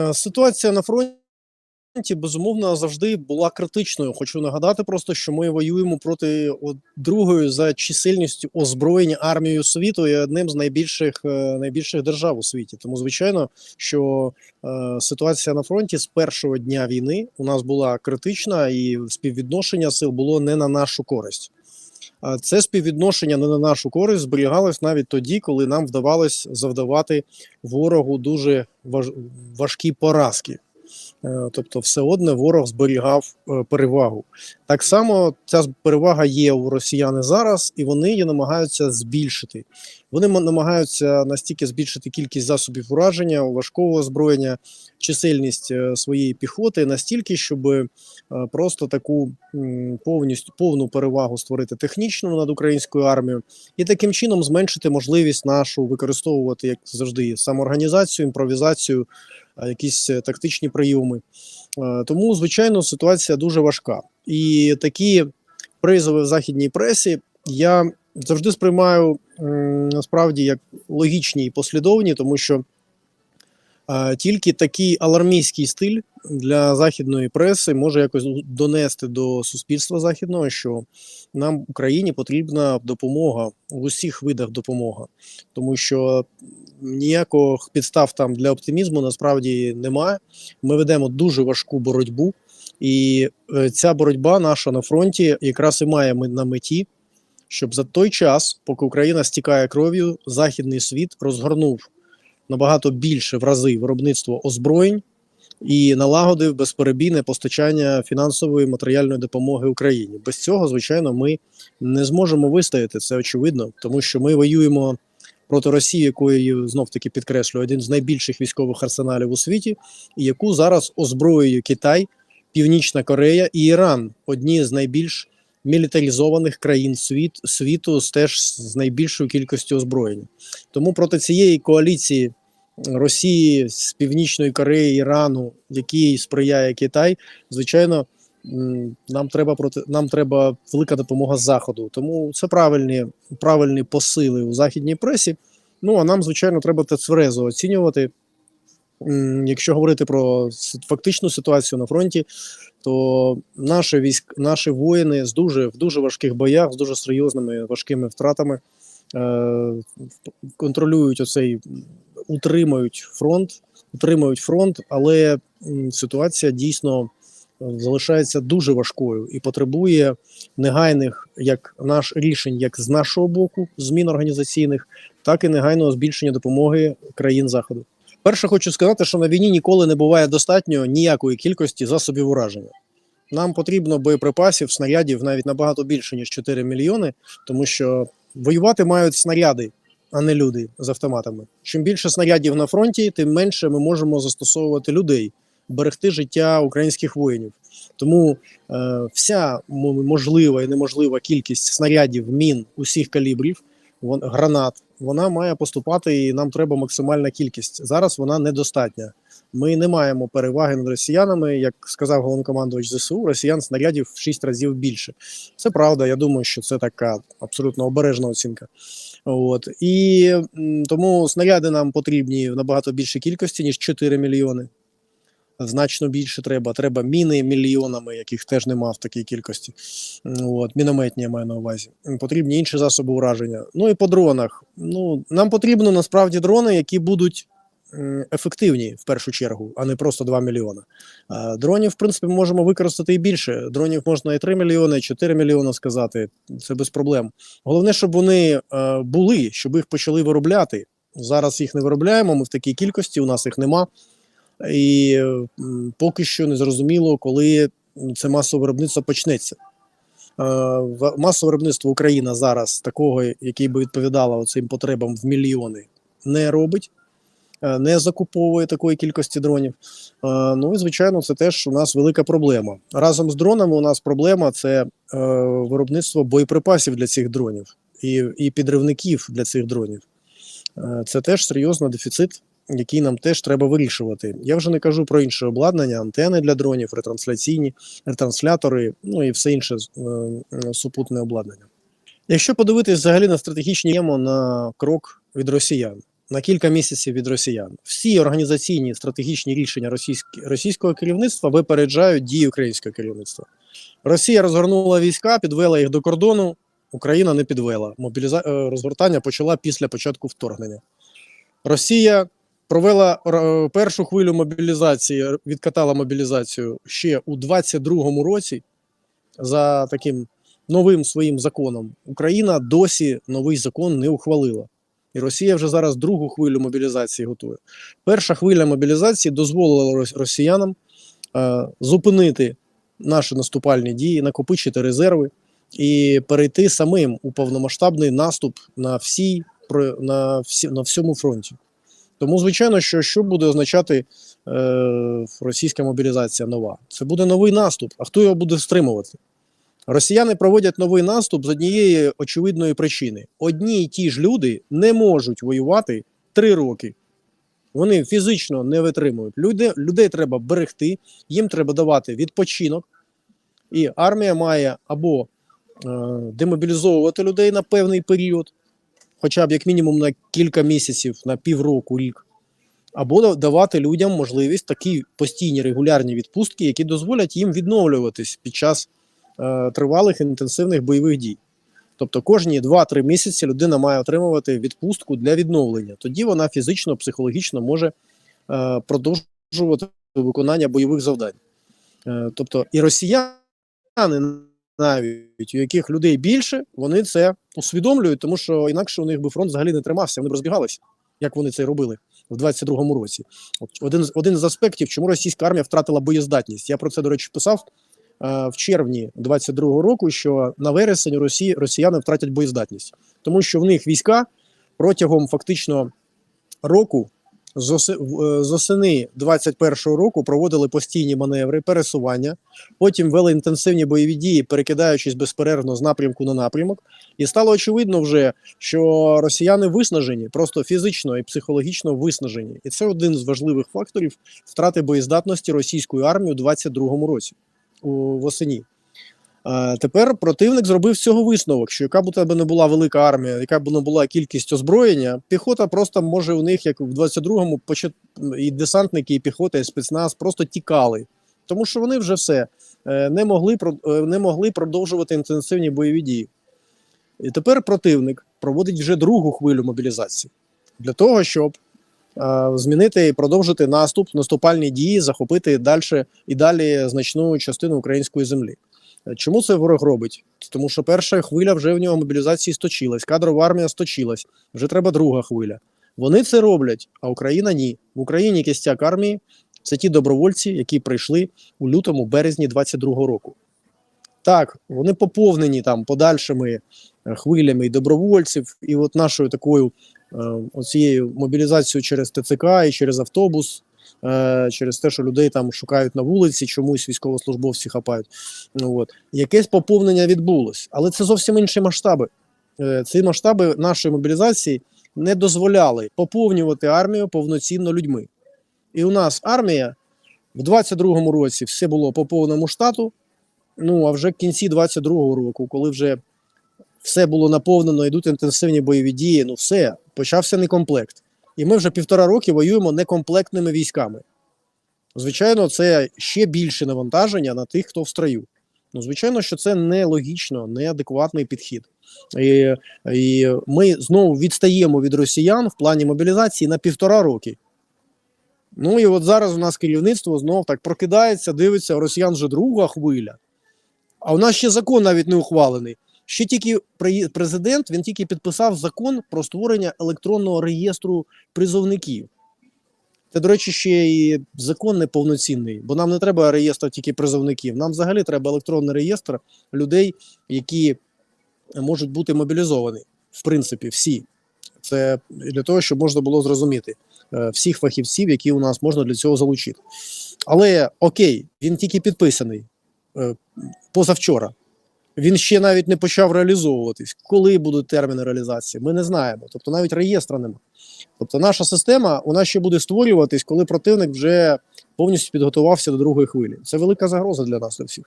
Е, Ситуація на фронті безумовно завжди була критичною. Хочу нагадати просто, що ми воюємо проти другої за чисельністю озброєння армією світу і одним з найбільших е, найбільших держав у світі. Тому звичайно, що е, ситуація на фронті з першого дня війни у нас була критична, і співвідношення сил було не на нашу користь. Це співвідношення не на нашу користь зберігалось навіть тоді, коли нам вдавалось завдавати ворогу дуже важ... важкі поразки. Е, Тобто, все одне ворог зберігав е, перевагу. Так само ця перевага є у росіян зараз, і вони її намагаються збільшити. Вони намагаються настільки збільшити кількість засобів ураження, важкого озброєння, чисельність е, своєї піхоти настільки, щоб просто таку повністю повну перевагу створити технічну над українською армією, і таким чином зменшити можливість нашу використовувати як завжди самоорганізацію, імпровізацію, якісь е, тактичні прийоми. Е, Тому, звичайно, ситуація дуже важка. І такі призови в західній пресі я завжди сприймаю насправді як логічні і послідовні, тому що тільки такий алармійський стиль для західної преси може якось донести до суспільства західного, що нам Україні потрібна допомога в усіх видах допомога, тому що ніяких підстав там для оптимізму насправді немає. Ми ведемо дуже важку боротьбу, і е, ця боротьба наша на фронті якраз і має на меті, щоб за той час, поки Україна стікає кров'ю, західний світ розгорнув набагато більше в рази виробництво озброєнь і налагодив безперебійне постачання фінансової матеріальної допомоги Україні. Без цього, звичайно, ми не зможемо вистояти. Це очевидно, тому що ми воюємо проти Росії, якої знов таки підкреслюю, один з найбільших військових арсеналів у світі, і яку зараз озброює Китай, Північна Корея і Іран одні з найбільш мілітаризованих країн світ, світу, теж з найбільшою кількістю озброєння. Тому проти цієї коаліції Росії з Північної Кореї, Ірану, якій сприяє Китай, звичайно. Нам треба проти нам треба велика допомога заходу. Тому це правильні, правильні посили у західній пресі. Ну а нам, звичайно, треба це цверезо оцінювати. Якщо говорити про фактичну ситуацію на фронті, то наші військ, наші воїни з дуже в дуже важких боях, з дуже серйозними важкими втратами контролюють оцей, утримують фронт, утримують фронт, але ситуація дійсно е, залишається дуже важкою і потребує негайних як наш рішень, як з нашого боку, змін організаційних, так і негайного збільшення допомоги країн заходу. Перше, хочу сказати, що на війні ніколи не буває достатньо ніякої кількості засобів ураження. Нам потрібно боєприпасів, снарядів навіть набагато більше ніж 4 мільйони, тому що воювати мають снаряди, а не люди з автоматами. Чим більше снарядів на фронті, тим менше ми можемо застосовувати людей, берегти життя українських воїнів. Тому е, вся можлива і неможлива кількість снарядів, мін усіх калібрів, гранат, вона має поступати, і нам треба максимальна кількість. Зараз вона недостатня. Ми не маємо переваги над росіянами, як сказав головнокомандувач ЗСУ, росіян снарядів в 6 разів більше. Це правда. Я думаю, що це така абсолютно обережна оцінка. От і тому снаряди нам потрібні в набагато більшій кількості ніж 4 мільйони. Значно більше треба. Треба міни мільйонами, яких теж нема в такій кількості. От, мінометні я маю на увазі. Потрібні інші засоби ураження. Ну і по дронах. Ну, нам потрібно насправді дрони, які будуть ефективні в першу чергу, а не просто 2 мільйони. Дронів, в принципі, можемо використати і більше. Дронів можна і 3 мільйони, і 4 мільйони сказати. Це без проблем. Головне, щоб вони е, були, щоб їх почали виробляти. Зараз їх не виробляємо. Ми в такій кількості, у нас їх нема. І поки що не зрозуміло, коли це масове виробництво почнеться. Е, Масове виробництво Україна зараз такого, який би відповідало цим потребам в мільйони, не робить, е, не закуповує такої кількості дронів. Е, Ну і звичайно, це теж у нас велика проблема. Разом з дронами у нас проблема це виробництво боєприпасів для цих дронів і, і підривників для цих дронів. Це теж серйозний дефіцит, який нам теж треба вирішувати. Я вже не кажу про інше обладнання, антени для дронів, ретрансляційні, ретранслятори, ну і все інше е, е, супутне обладнання. Якщо подивитись взагалі на стратегічні ємо на крок від росіян, на кілька місяців від росіян. Всі організаційні стратегічні рішення російського керівництва випереджають дії українського керівництва. Росія розгорнула війська, підвела їх до кордону. Україна не підвела. Мобіліза... е, розгортання почала після початку вторгнення. Росія провела е, першу хвилю мобілізації, відкатала мобілізацію ще у 22-му році за таким новим своїм законом. Україна досі новий закон не ухвалила. І Росія вже зараз другу хвилю мобілізації готує. Перша хвиля мобілізації дозволила рос- росіянам е, зупинити наші наступальні дії, накопичити резерви і перейти самим у повномасштабний наступ на всій на, всі, на всьому фронті. Тому, звичайно, що, що буде означати е, російська мобілізація нова? Це буде новий наступ. А хто його буде стримувати? Росіяни проводять новий наступ з однієї очевидної причини: одні й ті ж люди не можуть воювати три роки. Вони фізично не витримують. Люди, людей треба берегти, їм треба давати відпочинок. І армія має або е, демобілізовувати людей на певний період, хоча б як мінімум на кілька місяців, на півроку, рік, або давати людям можливість такі постійні регулярні відпустки, які дозволять їм відновлюватись під час е, тривалих інтенсивних бойових дій. Тобто кожні 2-3 місяці людина має отримувати відпустку для відновлення. Тоді вона фізично, психологічно може е, продовжувати виконання бойових завдань. Е, тобто і росіяни, навіть у яких людей більше, вони це усвідомлюють, тому що інакше у них би фронт взагалі не тримався, вони б розбігалися, як вони це робили в 22-му році. От один, з- один з аспектів, чому російська армія втратила боєздатність. Я про це, до речі, писав е, в червні 22-го року, що на вересень Росії росіяни втратять боєздатність, тому що в них війська протягом фактично року з е, осени 21-го року проводили постійні маневри, пересування, потім вели інтенсивні бойові дії, перекидаючись безперервно з напрямку на напрямок. І стало очевидно вже, що росіяни виснажені, просто фізично і психологічно виснажені. І це один з важливих факторів втрати боєздатності російської армії у 22-му році у восені. А тепер противник зробив з цього висновок, що яка б у тебе не була велика армія, яка б не була кількість озброєння, піхота просто може у них, як в 22-му, почат... і десантники, і піхота, і спецназ просто тікали, тому що вони вже все е, не могли е, не могли продовжувати інтенсивні бойові дії. І тепер противник проводить вже другу хвилю мобілізації для того, щоб е, змінити і продовжити наступ, наступальні дії, захопити далі і далі значну частину української землі. Е, Чому це ворог робить? Тому що перша хвиля вже в нього мобілізації сточилась, кадрова армія сточилась, вже треба друга хвиля. Вони це роблять, а Україна ні. В Україні кістяк армії це ті добровольці, які прийшли у лютому, березні 22-го року. Так, вони поповнені там подальшими е, хвилями добровольців, і от нашою такою е, оцією мобілізацією через ТЦК і через автобус, е, через те, що людей там шукають на вулиці, чомусь військовослужбовці хапають. Ну, от. Якесь поповнення відбулось, але це зовсім інші масштаби. Е, Ці масштаби нашої мобілізації не дозволяли поповнювати армію повноцінно людьми. І у нас армія в 22-му році все було по повному штату. Ну а вже в кінці 22-го року, коли вже все було наповнено, йдуть інтенсивні бойові дії, ну все, почався некомплект. І ми вже півтора роки воюємо некомплектними військами. Звичайно, це ще більше навантаження на тих, хто в строю. Ну, звичайно, що це нелогічно, неадекватний підхід. І, і ми знову відстаємо від росіян в плані мобілізації на півтора роки. Ну і от зараз у нас керівництво знов так прокидається, дивиться, у росіян вже друга хвиля. А у нас ще закон навіть не ухвалений. Ще тільки президент він тільки підписав закон про створення електронного реєстру призовників. Це, до речі, ще і закон неповноцінний, бо нам не треба реєстр тільки призовників. Нам взагалі треба електронний реєстр людей, які можуть бути мобілізовані. В принципі, всі. Це для того, щоб можна було зрозуміти е, всіх фахівців, які у нас можна для цього залучити. Але окей, він тільки підписаний е, позавчора. Він ще навіть не почав реалізовуватись. Коли будуть терміни реалізації, ми не знаємо. Тобто навіть реєстра нема. Тобто наша система у нас ще буде створюватись, коли противник вже повністю підготувався до другої хвилі. Це велика загроза для нас для всіх.